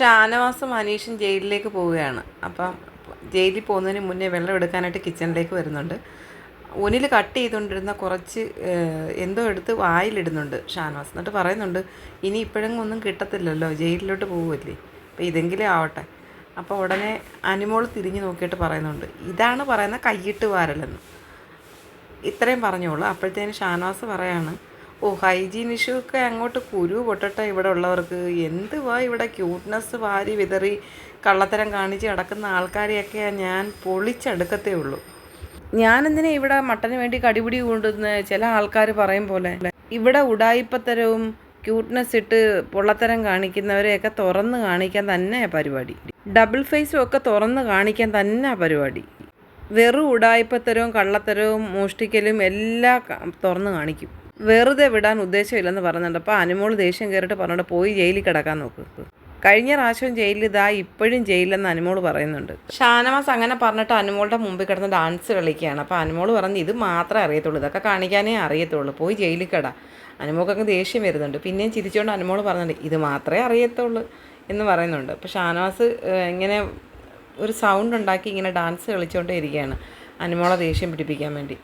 ഷാനവാസും അനീഷും ജയിലിലേക്ക് പോവുകയാണ്. അപ്പം ജയിലിൽ പോകുന്നതിന് മുന്നേ വെള്ളം എടുക്കാനായിട്ട് കിച്ചണിലേക്ക് വരുന്നുണ്ട്. ഒനിൽ കട്ട് ചെയ്തുകൊണ്ടിരുന്ന കുറച്ച് എന്തോ എടുത്ത് വായിലിടുന്നുണ്ട് ഷാനവാസ്. എന്നിട്ട് പറയുന്നുണ്ട് ഇനി ഇപ്പോഴെങ്കിലും ഒന്നും കിട്ടത്തില്ലല്ലോ ജയിലിലോട്ട് പോവുമല്ലേ അപ്പോൾ ഇതെങ്കിലും ആവട്ടെ. അപ്പോൾ ഉടനെ അനിമോൾ തിരിഞ്ഞു നോക്കിയിട്ട് പറയുന്നുണ്ട് ഇതാണ് പറയുന്ന കൈയിട്ട് വാരലെന്ന്. ഇത്രയും പറഞ്ഞോളൂ. അപ്പോഴത്തേന് ഷാനവാസ് പറയാണ് ഓ ഹൈജീൻ ഇഷ്യൂ ഒക്കെ അങ്ങോട്ട് കുരു പൊട്ടട്ടെ ഇവിടെ ഉള്ളവർക്ക്. എന്ത് വാ ഇവിടെ ക്യൂട്ട്നെസ് വാരി വിതറി കള്ളത്തരം കാണിച്ച് നടക്കുന്ന ആൾക്കാരെയൊക്കെ ഞാൻ പൊളിച്ചെടുക്കത്തേ ഉള്ളൂ. ഞാനെന്തിനാ ഇവിടെ മട്ടന് വേണ്ടി കടിപിടി കൊണ്ടുവന്ന് ചില ആൾക്കാർ പറയും പോലെ. ഇവിടെ ഉടായിപ്പത്തരവും ക്യൂട്ട്നെസ് ഇട്ട് പൊള്ളത്തരം കാണിക്കുന്നവരെയൊക്കെ തുറന്ന് കാണിക്കാൻ തന്നെ പരിപാടി. ഡബിൾ ഫേസും ഒക്കെ തുറന്ന് കാണിക്കാൻ തന്നെ പരിപാടി. വെറും ഉടായ്പത്തരവും കള്ളത്തരവും മോഷ്ടിക്കലും എല്ലാം തുറന്ന് കാണിക്കും. വെറുതെ വിടാൻ ഉദ്ദേശമില്ലെന്ന് പറയുന്നുണ്ട് അപ്പോൾ അനുമോൾ ദേഷ്യം കയറിയിട്ട് പറഞ്ഞിട്ട് പോയി ജയിലിൽ കിടക്കാൻ നോക്ക്. കഴിഞ്ഞ പ്രാവശ്യം ജയിലിൽ ഇതാ ഇപ്പോഴും ജയിലിലെന്ന് അനുമോൾ പറയുന്നുണ്ട്. ഷാനവാസ് അങ്ങനെ പറഞ്ഞിട്ട് അനുമോളുടെ മുമ്പിൽ കിടന്ന് ഡാൻസ് കളിക്കുകയാണ്. അപ്പോൾ അനുമോൾ പറഞ്ഞ് ഇത് മാത്രമേ അറിയത്തുള്ളൂ. ഇതൊക്കെ കാണിക്കാനേ അറിയത്തുള്ളൂ. പോയി ജയിലിൽ കിട. അനുമോൾക്കങ്ങ് ദേഷ്യം വരുന്നുണ്ട്. പിന്നെയും ചിരിച്ചുകൊണ്ട് അനുമോൾ പറയുന്നുണ്ട് ഇത് മാത്രമേ അറിയത്തുള്ളൂ എന്ന് പറയുന്നുണ്ട്. അപ്പോൾ ഷാനവാസ് ഇങ്ങനെ ഒരു സൗണ്ട് ഉണ്ടാക്കി ഇങ്ങനെ ഡാൻസ് കളിച്ചുകൊണ്ടേ ഇരിക്കുകയാണ്. അനുമോളെ ദേഷ്യം പിടിപ്പിക്കാൻ വേണ്ടി.